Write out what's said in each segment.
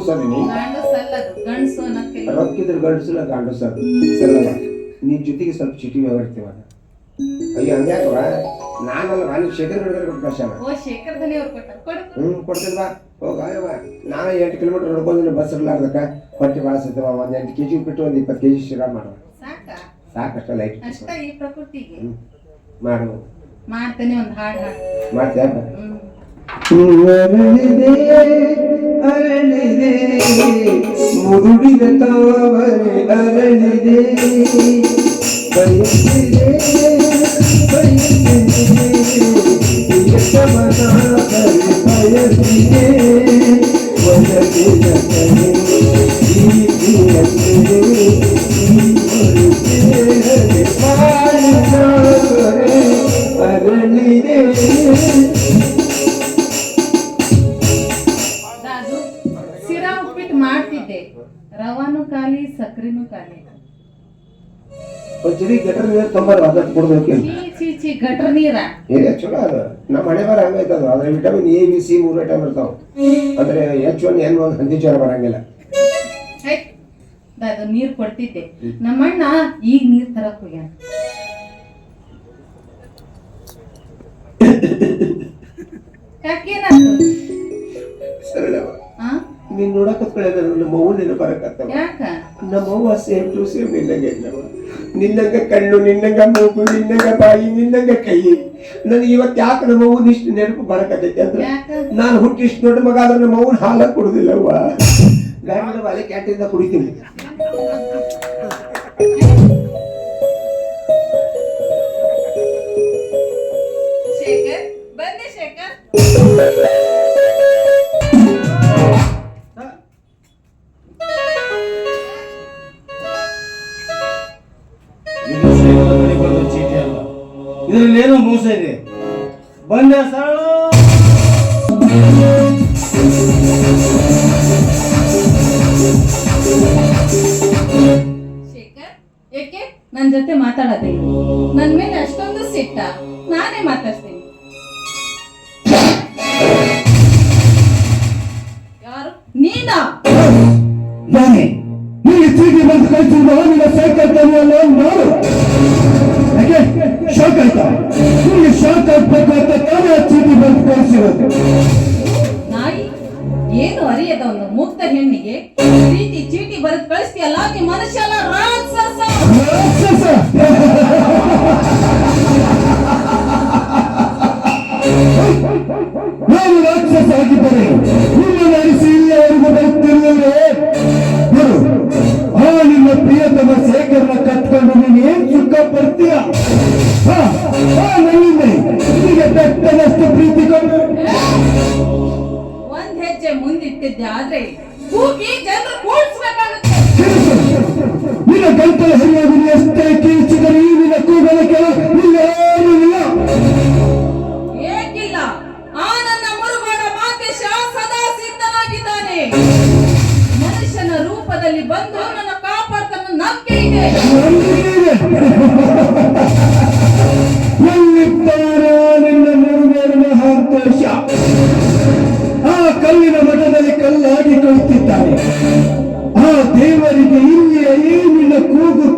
ಪಕ್ಕ ಗಂಡು ಸದಿನಿ ಗಂಡಸ ಅಲ್ಲದು ಗಂಡಸು ಅನ್ನಕ್ಕಿಲ್ಲ ರೊಕ್ಕಿದ್ರೆ ಗಂಡಸಿಲ್ಲ ಗಂಡು ಸರ್ ಸರಲ್ಲ ನಿನ್ ಜೊತೆಗೆ ಸ್ವಲ್ಪ ಚಿಟಿ ವ್ಯವಹರಿಸ್ತೀವ ಅಯ್ಯೋ ಹಂಗ್ಯಾಕವ ನಾನಲ್ಲ ನಾನು ಶೇಖರ್ ಹಿಡಿದ್ರೆ ಕೊಟ್ಟು ಕಳ್ಸ್ಯಾನ ಹ್ಞೂ ಕೊಡ್ತೀನಿ ಬಾ. ಹೋಗ ಅಯ್ಯವ ನಾನು ಎಂಟು ಕಿಲೋಮೀಟರ್ ನಡ್ಕೊಂಡು ಬಸ್ ಇರ್ಲಾರ್ದಕ್ಕ ಹೊಟ್ಟೆ ಭಾಳ ಸತ್ತವ. ಒಂದು ಎಂಟು ಕೆ ಜಿ ಬಿಟ್ಟು ಒಂದು ಇಪ್ಪತ್ತು ಕೆ ಜಿ ಶಿರಾ ಮಾಡುವ. ಸಾಕ? ಸಾಕಷ್ಟ ಲೈಟ್ ಅಷ್ಟ ಈ ಪ್ರಕೃತಿಗೆ. ಹ್ಞೂ ಮಾಡು. ಮಾಡ್ತೇನೆ ಒಂದ್ ಹಾಡ್ ಹಾಡ್. அரணிதே முருடித தாவரே அரணிதே பயந்திரே பயந்திரே அரணிதே ಒಂದ್ಸರಿ ಗಟರ್ ನೀರು ತೊಂಬರು ಅದಕ್ಕೆ ಕೊಡ್ಬೇಕು ಚೀ ಚೀ ಗಟ್ರ ನೀರ. ಏನೇ ಚಲೋ ಅದು. ನಮ್ಮ ಹಣೆ ಬರ ಹಂಗೈತೆ ಅದು ಅದ್ರ ವಿಟಮಿನ್ ಎ ಬಿ ಸಿ ಮೂರು ಐಟಮ್ ಇರ್ತಾವ. ಅಂದ್ರೆ ಎಚ್ ಒನ್ ಎನ್ ಒನ್ ಹಂದಿ ಜ್ವರ ಬರಂಗಿಲ್ಲ ಅದು ನೀರ್ ಕೊಡ್ತಿದ್ದೆ. ನಮ್ಮಣ್ಣ ಈಗ ನೀರ್ ತರಕ್ ಹೋಗ್ಯಾನ. ಯಾಕೇನಾಯ್ತು ಸರಳವ ಹಾ ನೀನ್ ನೋಡಕ್ ಹತ್ಕೊಳ್ಳೋದ ನಮ್ಮ ನಿನ್ನ ಯಾಕ? ನಮ್ಮ ಅವ್ವ ಸೇಮ್ ಟು ಸೇಮ್ ನಿನ್ನಂಗೆ ಇಲ್ಲವ ನಿನ್ನಂಗ ಕಣ್ಣು ನಿನ್ನಂಗೆ ಮೂಗು ನಿನ್ನಂಗ ಬಾಯಿ ನಿನ್ನಂಗೆ ಕೈ. ನನಗೆ ಇವತ್ತು ಯಾಕೆ ನಮ್ಮವ್ವ ಇಷ್ಟು ನೆನಪು ಬರಕತ್ತೈತಿ ಅಂದ್ರೆ ನಾನು ಹುಟ್ಟಿ ಇಷ್ಟು ದೊಡ್ಡ ಮಗ ಆದ್ರೆ ನಮ್ಮ ಅವ್ವನ ಹಾಲ ಕುಡುದಿಲ್ಲವ್ವ. ಗಾಡಿನ ಬಾಲೆ ಕ್ಯಾಟಿಂದ ಕುಡಿತೀನಿ. ಶೇಖರ್? ಇದರಲ್ಲಿ ಏನೋ ಮೋಸ ಇದೆ. ಬಂದೆ ಸರಳ ಶೇಖರ್ ಏಕೆ? ನನ್ ಜೊತೆ ಮಾತಾಡೋದೇ ನನ್ ಮೇಲೆ ಅಷ್ಟೊಂದು ಸಿಟ್ಟ. ನಾನೇ ಮಾತಾಡ್ತೀನಿ. ಯಾರು? ನೀನಾ? ನಾನೇ. ನೀನು ಚೀಟಿ ಬಂದು ಕಳಿಸಿದ ನಿನ್ನ ಸೈಕಲ್ ತಂದಲ್ಲ ನೋಡು ಯಾಕೆ ಶಾಕ್ ಆಯ್ತಾ? ನಿಮಗೆ ಶಾಕ್ ಆಗ್ಬೇಕಂತ ತಾನೇ ಆ ಚೀಟಿ ಬಂದು ಕಳಿಸಿರೋದು ನಾಯಿ ಏನು ಅರಿಯದ ಒಂದು ಮುಕ್ತ ಹೆಣ್ಣಿಗೆ ಪ್ರೀತಿ ಚೀಟಿ ಬರೆದು ಕಳಿಸ್ತೀಯಲ್ಲ? ನೀ ಮನುಷ್ಯ ಅಲ್ಲ ರಾಕ್ಷಸ! ರಾಕ್ಷಸ! ಒಂದ್ ಹೆಜ್ಜೆ ಮುಂದಿಟ್ಟಿದ್ದೆ ಆದ್ರೆ ಕೂಗಿ ಜನರು ಕೂಡಿಸ್ಬೇಕಾಗುತ್ತೆ. ನಿನ್ನ ಗಂಟಲ ಸರಿಯಾಗಿ ಎಷ್ಟೇ ಕೀರ್ಚಿದರೆ ಈ ನಿನ್ನ ಕೂಗಲ ಕೆಲ ಇಲ್ಲೇನೂ ಇಲ್ಲ. ಏಕಿಲ್ಲ ಆ ನನ್ನ ಮುರುಗೋಡ ಮಾತೇಶ ಸದಾ ಸಿದ್ಧನಾಗಿದ್ದಾನೆ. ಮನುಷ್ಯನ ರೂಪದಲ್ಲಿ ಬಂದು ನನ್ನ ಕಾಪಾಡ್ತಾನ ನಂಬಿಕೆ ಇದೆ. ಎಲ್ಲಿದ್ದಾರ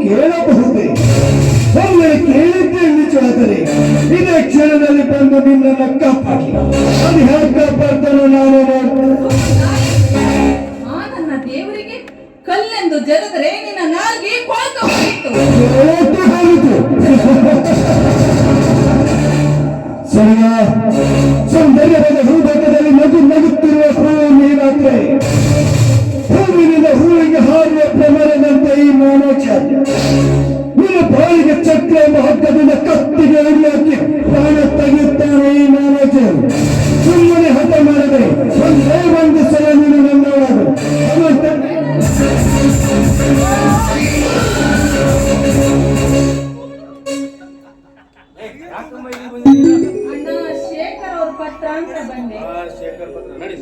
ಕೇಳಬಹುದೇ? ಒಮ್ಮೆ ಕೇಳಿದ್ದೇ ನಿಜವಾದರೆ ಇದೇ ಕ್ಷಣದಲ್ಲಿ ಬಂದು ನಿನ್ನನ್ನು ಕಾಪಾಡಿ. ಅದು ಹೇಗೆ ಕಾಪಾಡ್ತಾನೋ ನಾನು ಸುಮ್ಮನೆ ಹಠ ಮಾಡದೆ ಒಂದೇ ಒಂದು ಸಲ ನೀನು ನನ್ನವಳು ಯಾಕಮ್ಮ ಇಲ್ಲಿ ಬಂದಿದ್ದೀರಾ? ಅಣ್ಣ ಶೇಖರ್ ಅವ್ರ ಪತ್ರ ಅಂತ ಬಂದೆ. ಆ, ಶೇಖರ್ ಪತ್ರ. ನಡಿ.